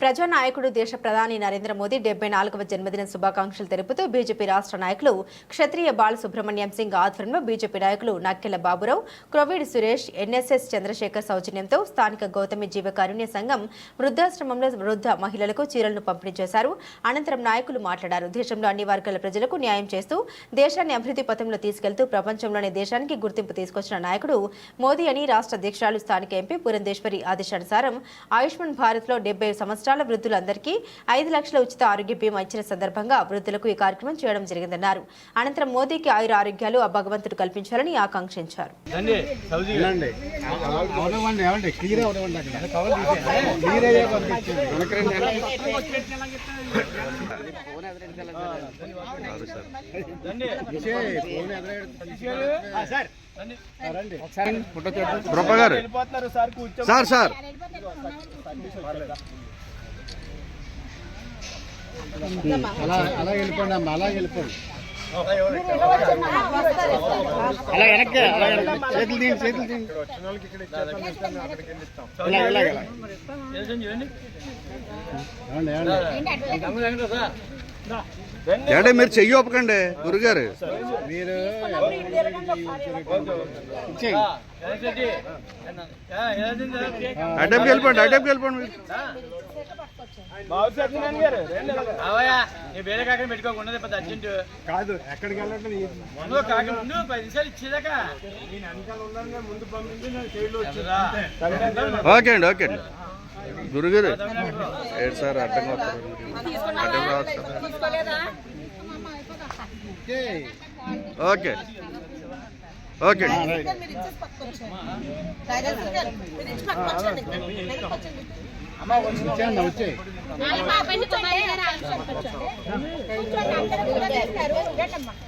ప్రజానాయకుడు దేశ ప్రధాని నరేంద్ర మోదీ డెబ్బై నాలుగవ జన్మదిన శుభాకాంక్షలు తెలుపుతూ బీజేపీ రాష్ట్ర నాయకులు క్షత్రియ బాల సుబ్రహ్మణ్యం సింగ్ ఆధ్వర్యంలో బీజేపీ నాయకులు నక్కెల బాబురావు క్రొవిడ్ సురేష్ ఎన్ఎస్ఎస్ చంద్రశేఖర్ సౌజన్యంతో స్థానిక గౌతమి జీవకారుణ్య సంఘం వృద్ధాశ్రమంలో వృద్ధ మహిళలకు చీరలను పంపిణీ చేశారు. అనంతరం నాయకులు మాట్లాడారు. దేశంలో అన్ని వర్గాల ప్రజలకు న్యాయం చేస్తూ దేశాన్ని అభివృద్ధి పథంలో తీసుకెళ్తూ ప్రపంచంలోని దేశానికి గుర్తింపు తీసుకొచ్చిన నాయకుడు మోదీ అని రాష్ట్ర అధ్యక్షురాలు స్థానిక ఎంపీ పురంధేశ్వరి ఆదేశానుసారం ఆయుష్మాన్ భారత్లో డెబ్బై సంవత్సరాలు వృద్ధులందరికీ ఐదు లక్షల ఉచిత ఆరోగ్య బీమా ఇచ్చిన సందర్భంగా వృద్ధులకు ఈ కార్యక్రమం చేయడం జరిగిందన్నారు అనంతరం మోదీకి ఆయుర ఆరోగ్యాలు ఆ భగవంతుడు కల్పించాలని ఆకాంక్షించారు సార్ సార్ అలా అలా వెళ్ళిపోండి అమ్మా అలా వెళ్ళిపోండి అలా వెనక్కి అలా వెనక్కి. చేతులు తీయండి చేతులు తీయండి ఇలా ఇలా ఇలా ఏమండి, ఏమండి? ఏంటే మీరు చెయ్యి ఒప్పకండి గురుగారు. మీరు. అడ్డంకి వెళ్ళిపోండి అడ్డంకి వెళ్ళిపోండి వేరే కాక పెట్టుకోకుండా పెద్ద అర్జెంట్ కాదు ఎక్కడికి వెళ్ళండి ముందు కాక ముందు పది నిమిషాలు ఇచ్చేదాకా. ఓకే అండి ఓకే అండి. గురుగారు ఏడు సార్ అడ్డంగా అడ్డం రావచ్చు ఓకే. ఓకే. అండి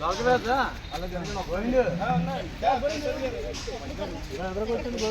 కూర్చోండి వస్తుందమ్మా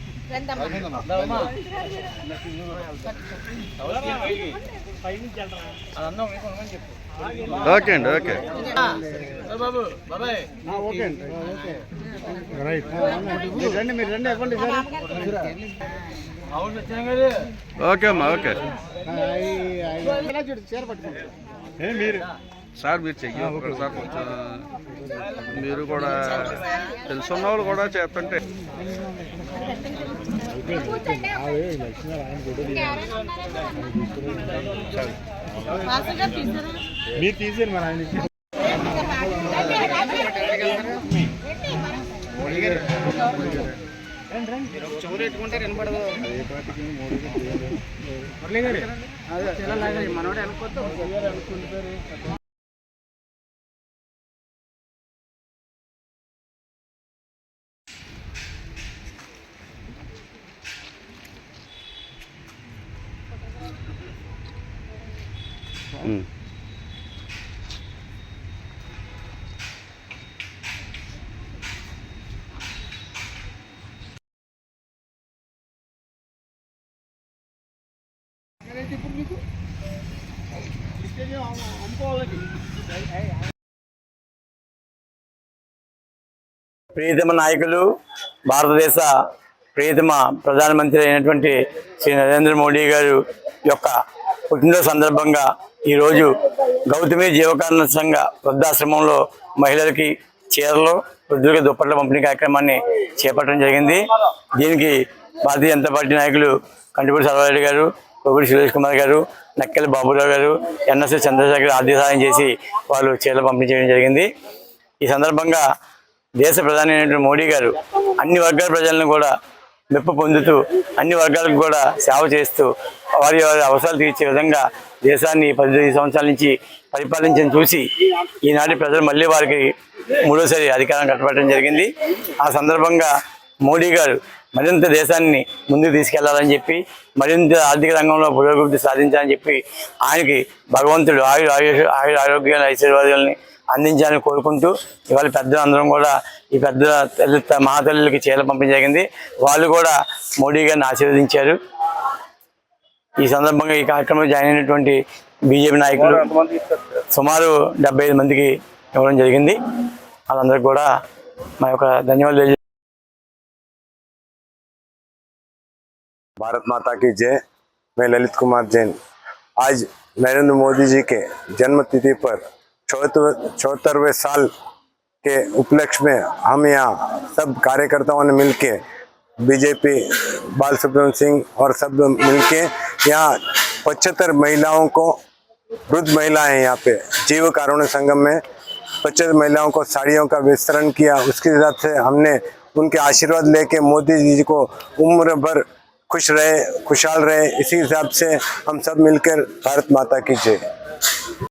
ఓకే అండి ఓకే. బాబు బాబాయ్. ఓకే అండి. రైట్. రండి మీరు రండి ఇవ్వండి ఓకే అమ్మా ఓకే. మీరు? సార్ మీరు చెయ్యి ఒప్పకండి సార్ కొంచెం మీరు కూడా తెలుసున్న వాళ్ళు కూడా చేస్తుంటే. మీరు తీసారు మరి ఆయన చెవులు గారు మనోడు అనుకోద్దు ప్రియతమ నాయకులు భారతదేశ ప్రియతమ ప్రధానమంత్రి అయినటువంటి శ్రీ నరేంద్ర మోడీ గారు యొక్క పుట్టినరోజు సందర్భంగా ఈరోజు గౌతమి జీవకారణ సంఘ వృద్ధాశ్రమంలో మహిళలకి చీరలు వృద్ధులకి దుప్పట్ల పంపిణీ కార్యక్రమాన్ని చేపట్టడం జరిగింది. దీనికి భారతీయ జనతా పార్టీ నాయకులు కంటిపూడి సర్వారెడ్డి గారు కోవిడి సురేష్ కుమార్ గారు నక్కెల బాబురావు గారు ఎన్ఎస్ఎస్ చంద్రశేఖర్ ఆర్థిక సహాయం చేసి వాళ్ళు చీరలు పంపిణీ చేయడం జరిగింది. ఈ సందర్భంగా దేశ ప్రధాని మోడీ గారు అన్ని వర్గాల ప్రజలను కూడా మెప్పు పొందుతూ అన్ని వర్గాలకు కూడా సేవ చేస్తూ వారి వారి అవసరాలు తీర్చే విధంగా దేశాన్ని పద్దెనిమిది సంవత్సరాల నుంచి పరిపాలించని చూసి ఈనాటి ప్రజలు మళ్ళీ వారికి మూడోసారి అధికారం కట్టబెట్టడం జరిగింది. ఆ సందర్భంగా మోడీ గారు మరింత దేశాన్ని ముందుకు తీసుకెళ్ళాలని చెప్పి మరింత ఆర్థిక రంగంలో పురోగతి సాధించాలని చెప్పి ఆయనకి భగవంతుడు ఆయుర ఆయు ఆయుర ఆరోగ్యాల ఐశ్వర్యాలని అందించాలని కోరుకుంటూ ఇవాళ పెద్దలు అందరం కూడా ఈ పెద్ద తల్లి మహాతల్లులకి చీరలు పంపించ జరిగింది వాళ్ళు కూడా మోడీ గారిని ఆశీర్వదించారు ఈ సందర్భంగా ఈ కార్యక్రమంలో జాయిన్ అయినటువంటి బీజేపీ నాయకులు సుమారు డెబ్బై ఐదు మందికి ఇవ్వడం జరిగింది వాళ్ళందరికీ కూడా మా యొక్క ధన్యవాదాలు తెలియ भारत माता की जय मैं ललित कुमार जैन आज नरेंद्र मोदी जी के जन्म तिथि पर चौहत्तर चौहत्तरवें साल के उपलक्ष्य में हम यहाँ सब कार्यकर्ताओं ने मिलके बीजेपी बाल सुब्रमण्य सिंह और सब मिलके यहाँ पचहत्तर महिलाओं को, वृद्ध महिलाएँ हैं यहाँ पे, जीव कारुण्य संगम में पचहत्तर महिलाओं को साड़ियों का वितरण किया। उसके हिसाब से हमने उनके आशीर्वाद लेके मोदी जी को उम्र भर खुश रहे, खुशहाल रहे। इसी हिसाब से हम सब मिलकर भारत माता की जय।